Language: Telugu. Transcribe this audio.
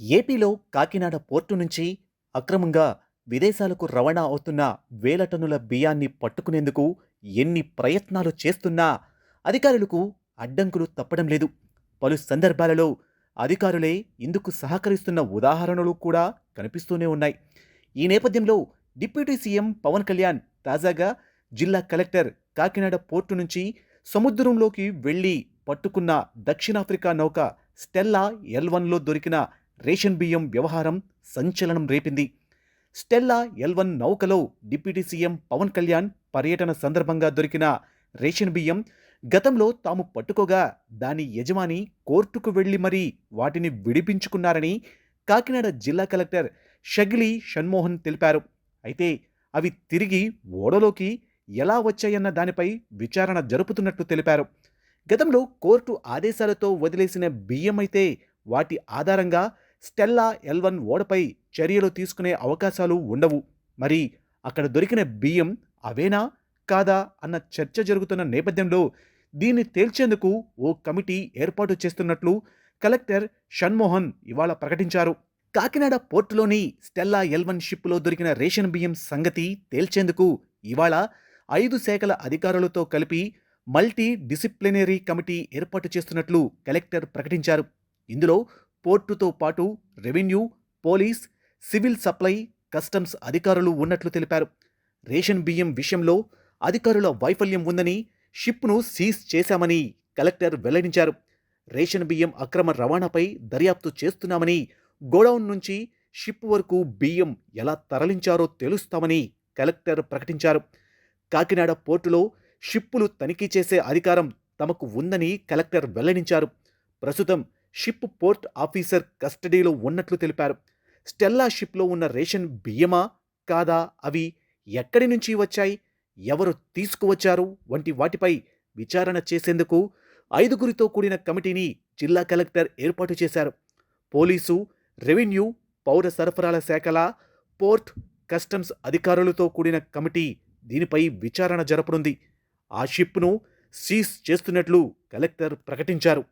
ఏపీలో కాకినాడ పోర్టు నుంచి అక్రమంగా విదేశాలకు రవాణా అవుతున్న వేల టన్నుల బియ్యాన్ని పట్టుకునేందుకు ఎన్ని ప్రయత్నాలు చేస్తున్నా అధికారులకు అడ్డంకులు తప్పడం లేదు. పలు సందర్భాలలో అధికారులే ఇందుకు సహకరిస్తున్న ఉదాహరణలు కూడా కనిపిస్తూనే ఉన్నాయి. ఈ నేపథ్యంలో డిప్యూటీ సీఎం పవన్ కళ్యాణ్ తాజాగా జిల్లా కలెక్టర్ కాకినాడ పోర్టు నుంచి సముద్రంలోకి వెళ్ళి పట్టుకున్న దక్షిణాఫ్రికా నౌక స్టెల్లా ఎల్ వన్లో దొరికిన రేషన్ బియ్యం వ్యవహారం సంచలనం రేపింది. స్టెల్లా ఎల్ వన్ నౌకలో డిప్యూటీ సీఎం పవన్ కళ్యాణ్ పర్యటన సందర్భంగా దొరికిన రేషన్ బియ్యం గతంలో తాము పట్టుకోగా దాని యజమాని కోర్టుకు వెళ్ళి మరీ వాటిని విడిపించుకున్నారని కాకినాడ జిల్లా కలెక్టర్ షగిలి షణ్మోహన్ తెలిపారు. అయితే అవి తిరిగి ఓడలోకి ఎలా వచ్చాయన్న దానిపై విచారణ జరుపుతున్నట్లు తెలిపారు. గతంలో కోర్టు ఆదేశాలతో వదిలేసిన బియ్యం అయితే వాటి ఆధారంగా స్టెల్లా ఎల్వన్ ఓడపై చర్యలు తీసుకునే అవకాశాలు ఉండవు. మరి అక్కడ దొరికిన బియ్యం అవేనా? కాదా? అన్న చర్చ జరుగుతున్న నేపథ్యంలో దీన్ని తేల్చేందుకు ఓ కమిటీ ఏర్పాటు చేస్తున్నట్లు కలెక్టర్ షణ్మోహన్ ఇవాళ ప్రకటించారు. కాకినాడ పోర్టులోని స్టెల్లా ఎల్వన్ షిప్లో దొరికిన రేషన్ బియ్యం సంగతి తేల్చేందుకు ఇవాళ ఐదు శాఖల అధికారులతో కలిపి మల్టీ డిసిప్లినరీ కమిటీ ఏర్పాటు చేస్తున్నట్లు కలెక్టర్ ప్రకటించారు. ఇందులో పోర్టుతో పాటు revenue police civil supply customs అధికారులు ఉన్నట్లు తెలిపారు. రేషన్ బియ్యం విషయంలో అధికారుల వైఫల్యం ఉందని షిప్ను సీజ్ చేశామని కలెక్టర్ వెల్లడించారు. రేషన్ బియ్యం అక్రమ రవాణాపై దర్యాప్తు చేస్తున్నామని గోడౌన్ నుంచి షిప్ వరకు బియ్యం ఎలా తరలించారో తెలుస్తామని కలెక్టర్ ప్రకటించారు. కాకినాడ పోర్టులో షిప్పులు తనిఖీ చేసే అధికారం తమకు ఉందని కలెక్టర్ వెల్లడించారు. ప్రస్తుతం షిప్ పోర్ట్ ఆఫీసర్ కస్టడీలో ఉన్నట్లు తెలిపారు. స్టెల్లా షిప్లో ఉన్న రేషన్ బియ్యమా కాదా అవి ఎక్కడి నుంచి వచ్చాయి ఎవరు తీసుకువచ్చారు వంటి వాటిపై విచారణ చేసేందుకు ఐదుగురితో కూడిన కమిటీని జిల్లా కలెక్టర్ ఏర్పాటు చేశారు. పోలీసు రెవెన్యూ పౌర సరఫరాల శాఖల పోర్ట్ కస్టమ్స్ అధికారులతో కూడిన కమిటీ దీనిపై విచారణ జరపనుంది. ఆ షిప్ను సీజ్ చేస్తున్నట్లు కలెక్టర్ ప్రకటించారు.